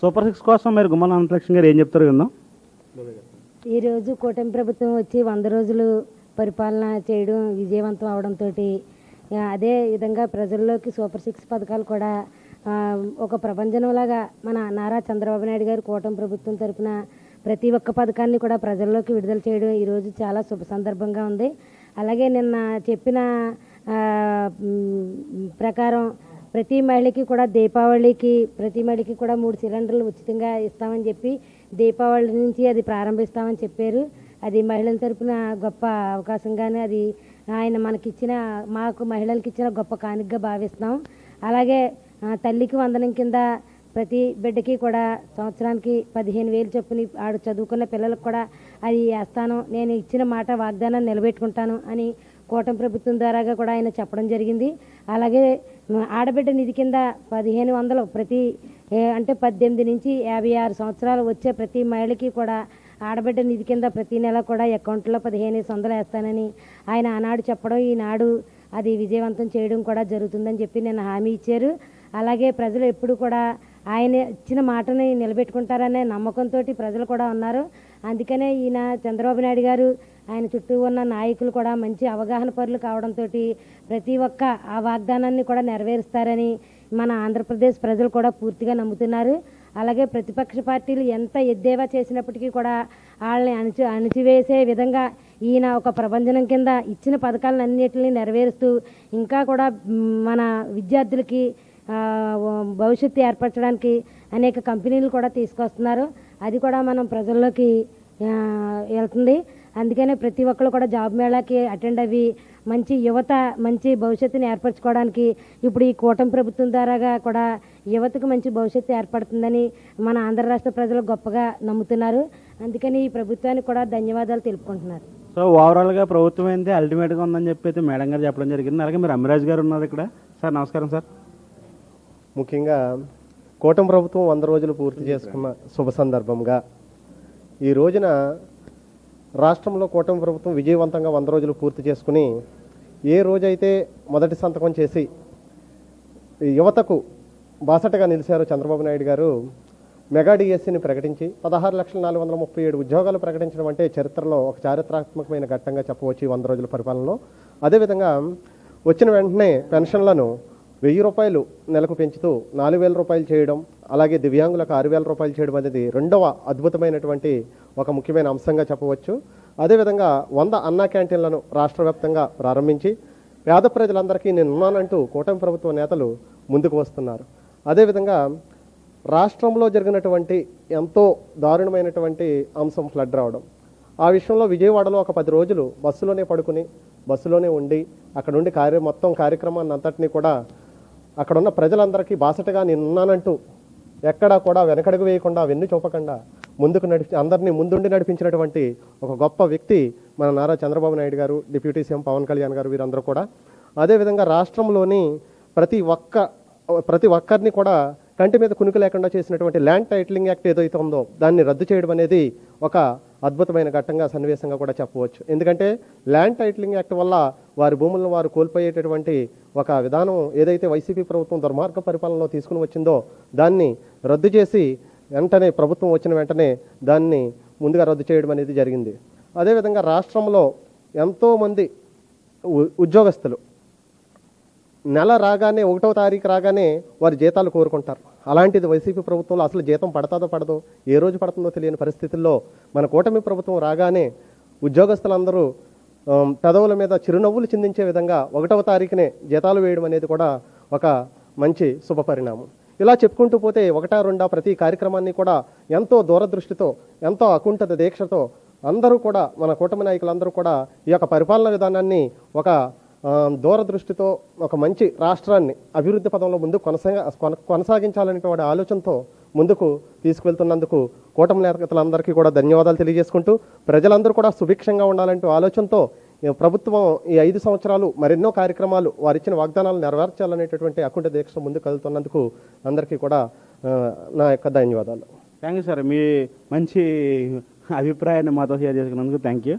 Super six కోసం మీరు గుమ్మల అనంతలక్ష్మి గారు ఏం చెప్తారు విందాం. ఈరోజు కూటమి ప్రభుత్వం వచ్చి వంద రోజులు పరిపాలన చేయడం విజయవంతం అవడంతో అదే విధంగా ప్రజల్లోకి సూపర్ సిక్స్ పథకాలు కూడా ఒక ప్రపంచంలాగా మన నారా చంద్రబాబు నాయుడు గారు కూటమి ప్రభుత్వం తరఫున ప్రతి ఒక్క పథకాన్ని కూడా ప్రజల్లోకి విడుదల చేయడం ఈరోజు చాలా శుభ సందర్భంగా ఉంది. అలాగే నిన్న చెప్పిన ప్రకారం ప్రతి మహిళకి కూడా దీపావళికి ప్రతి మహిళకి కూడా మూడు సిలిండర్లు ఉచితంగా ఇస్తామని చెప్పి దీపావళి నుంచి అది ప్రారంభిస్తామని చెప్పారు. అది మహిళల తరపున గొప్ప అవకాశంగానే అది ఆయన మనకిచ్చిన మాకు మహిళలకు ఇచ్చిన గొప్ప కానుకగా భావిస్తాం. అలాగే తల్లికి వందనం కింద ప్రతి బిడ్డకి కూడా సంవత్సరానికి పదిహేను వేలు చొప్పున ఆడు చదువుకున్న పిల్లలకు కూడా అది వేస్తాను. నేను ఇచ్చిన మాట వాగ్దానం నిలబెట్టుకుంటాను అని కూటమి ప్రభుత్వం ద్వారాగా కూడా ఆయన చెప్పడం జరిగింది. అలాగే ఆడబిడ్డ నిధి కింద పదిహేను వందలు ప్రతి అంటే పద్దెనిమిది నుంచి యాభై ఆరు సంవత్సరాలు వచ్చే ప్రతి మహిళకి కూడా ఆడబిడ్డ నిధి కింద ప్రతి నెల కూడా అకౌంట్లో పదిహేను వందలు వేస్తానని ఆయన ఆనాడు చెప్పడం ఈనాడు అది విజయవంతం చేయడం కూడా జరుగుతుందని చెప్పి నేను హామీ ఇచ్చారు. అలాగే ప్రజలు ఎప్పుడు కూడా ఆయన ఇచ్చిన మాటని నిలబెట్టుకుంటారనే నమ్మకంతో ప్రజలు కూడా ఉన్నారు. అందుకనే ఈయన చంద్రబాబు నాయుడు గారు ఆయన చుట్టూ ఉన్న నాయకులు కూడా మంచి అవగాహన పరులు కావడంతో ప్రతి ఒక్క ఆ వాగ్దానాన్ని కూడా నెరవేరుస్తారని మన ఆంధ్రప్రదేశ్ ప్రజలు కూడా పూర్తిగా నమ్ముతున్నారు. అలాగే ప్రతిపక్ష పార్టీలు ఎంత ఎద్దేవా చేసినప్పటికీ కూడా వాళ్ళని అణచి అణిచివేసే విధంగా ఈయన ఒక ప్రబంధనం కింద ఇచ్చిన పథకాలను అన్నిటిని నెరవేరుస్తూ ఇంకా కూడా మన విద్యార్థులకి భవిష్యత్తు ఏర్పరచడానికి అనేక కంపెనీలు కూడా తీసుకొస్తున్నారు. అది కూడా మనం ప్రజల్లోకి వెళ్తుంది. అందుకనే ప్రతి ఒక్కరు కూడా జాబ్ మేళాకి అటెండ్ అవి మంచి యువత మంచి భవిష్యత్తుని ఏర్పరచుకోవడానికి ఇప్పుడు ఈ కూటమి ప్రభుత్వం ద్వారాగా కూడా యువతకు మంచి భవిష్యత్తు ఏర్పడుతుందని మన ఆంధ్ర రాష్ట్ర ప్రజలు గొప్పగా నమ్ముతున్నారు. అందుకని ఈ ప్రభుత్వానికి కూడా ధన్యవాదాలు తెలుపుకుంటున్నారు. సో ఓవరాల్గా ప్రభుత్వం అయితే అల్టిమేట్గా ఉందని చెప్పి అయితే మేడం గారు చెప్పడం జరిగింది. అలాగే మీరు అమిరాజ్ గారు ఉన్నారు ఇక్కడ. సార్ నమస్కారం సార్. ముఖ్యంగా కూటమి ప్రభుత్వం వంద రోజులు పూర్తి చేసుకున్న శుభ సందర్భంగా ఈ రోజున రాష్ట్రంలో కూటమి ప్రభుత్వం విజయవంతంగా వంద రోజులు పూర్తి చేసుకుని ఏ రోజైతే మొదటి సంతకం చేసి యువతకు బాసటగా నిలిచారు చంద్రబాబు నాయుడు గారు మెగా డిఎస్సిని ప్రకటించి పదహారు లక్షల నాలుగు వందల ముప్పై ఏడు ఉద్యోగాలు ప్రకటించడం అంటే చరిత్రలో ఒక చారిత్రాత్మకమైన ఘట్టంగా చెప్పవచ్చు ఈ వంద రోజుల పరిపాలనలో. అదేవిధంగా వచ్చిన వెంటనే పెన్షన్లను వెయ్యి రూపాయలు నెలకు పెంచుతూ నాలుగు వేల రూపాయలు చేయడం అలాగే దివ్యాంగులకు ఆరు వేల రూపాయలు చేయడం అనేది రెండవ అద్భుతమైనటువంటి ఒక ముఖ్యమైన అంశంగా చెప్పవచ్చు. అదేవిధంగా వంద అన్నా క్యాంటీన్లను రాష్ట్ర వ్యాప్తంగా ప్రారంభించి పేద ప్రజలందరికీ నేను ఉన్నానంటూ కూటమి ప్రభుత్వ నేతలు ముందుకు వస్తున్నారు. అదేవిధంగా రాష్ట్రంలో జరిగినటువంటి ఎంతో దారుణమైనటువంటి అంశం ఫ్లడ్ రావడం. ఆ విషయంలో విజయవాడలో ఒక పది రోజులు బస్సులోనే పడుకుని బస్సులోనే ఉండి అక్కడ ఉండి కార్య మొత్తం కార్యక్రమాన్ని అంతటినీ కూడా అక్కడ ఉన్న ప్రజలందరికీ బాసటగా నేనున్నానంటూ ఎక్కడా కూడా వెనకడుగు వేయకుండా వెన్ను చూపకుండా ముందుకు నడిపి అందరినీ ముందుండి నడిపించినటువంటి ఒక గొప్ప వ్యక్తి మన నారా చంద్రబాబు నాయుడు గారు డిప్యూటీ సీఎం పవన్ కళ్యాణ్ గారు వీరందరూ కూడా. అదేవిధంగా రాష్ట్రంలోని ప్రతి ఒక్క ప్రతి ఒక్కరిని కూడా కంటి మీద కునుకు లేకుండా చేసినటువంటి ల్యాండ్ టైటిలింగ్ యాక్ట్ ఏదైతే ఉందో దాన్ని రద్దు చేయడం అనేది ఒక అద్భుతమైన ఘట్టంగా సన్నివేశంగా కూడా చెప్పవచ్చు. ఎందుకంటే ల్యాండ్ టైటిలింగ్ యాక్ట్ వల్ల వారి భూములను వారు కోల్పోయేటటువంటి ఒక విధానం ఏదైతే వైసీపీ ప్రభుత్వం దుర్మార్గ పరిపాలనలో తీసుకుని వచ్చిందో దాన్ని రద్దు చేసి వెంటనే ప్రభుత్వం వచ్చిన వెంటనే దాన్ని ముందుగా రద్దు చేయడం అనేది జరిగింది. అదేవిధంగా రాష్ట్రంలో ఎంతోమంది ఉ- ఉద్యోగస్తులు నెల రాగానే ఒకటో తారీఖు రాగానే వారి జీతాలు కోరుకుంటారు. అలాంటిది వైసీపీ ప్రభుత్వంలో అసలు జీతం పడతాదో పడదో ఏ రోజు పడుతుందో తెలియని పరిస్థితుల్లో మన కూటమి ప్రభుత్వం రాగానే ఉద్యోగస్తులందరూ పెదవుల మీద చిరునవ్వులు చిందించే విధంగా ఒకటవ తారీఖునే జీతాలు వేయడం అనేది కూడా ఒక మంచి శుభపరిణామం ఇలా చెప్పుకుంటూ పోతే ఒకటా రెండా ప్రతి కార్యక్రమాన్ని కూడా ఎంతో దూరదృష్టితో ఎంతో అకుంఠత దీక్షతో అందరూ కూడా మన కూటమి నాయకులందరూ కూడా ఈ యొక్క పరిపాలన విధానాన్ని ఒక దూరదృష్టితో ఒక మంచి రాష్ట్రాన్ని అభివృద్ధి పదంలో ముందుకు కొనసాగ కొన- కొనసాగించాలనేటువంటి ఆలోచనతో ముందుకు తీసుకువెళ్తున్నందుకు కూటమి నేతలందరికీ కూడా ధన్యవాదాలు తెలియజేసుకుంటూ ప్రజలందరూ కూడా సుభిక్షంగా ఉండాలంటూ ఆలోచనతో ప్రభుత్వం ఈ ఐదు సంవత్సరాలు మరెన్నో కార్యక్రమాలు వారిచ్చిన వాగ్దానాలు నెరవేర్చాలనేటటువంటి అకుంఠ దీక్ష ముందుకు కదులుతున్నందుకు అందరికీ కూడా నా యొక్క ధన్యవాదాలు. Thank you sir. మీ మంచి అభిప్రాయాన్ని మాతో షేర్ చేసుకున్నందుకు థ్యాంక్ యూ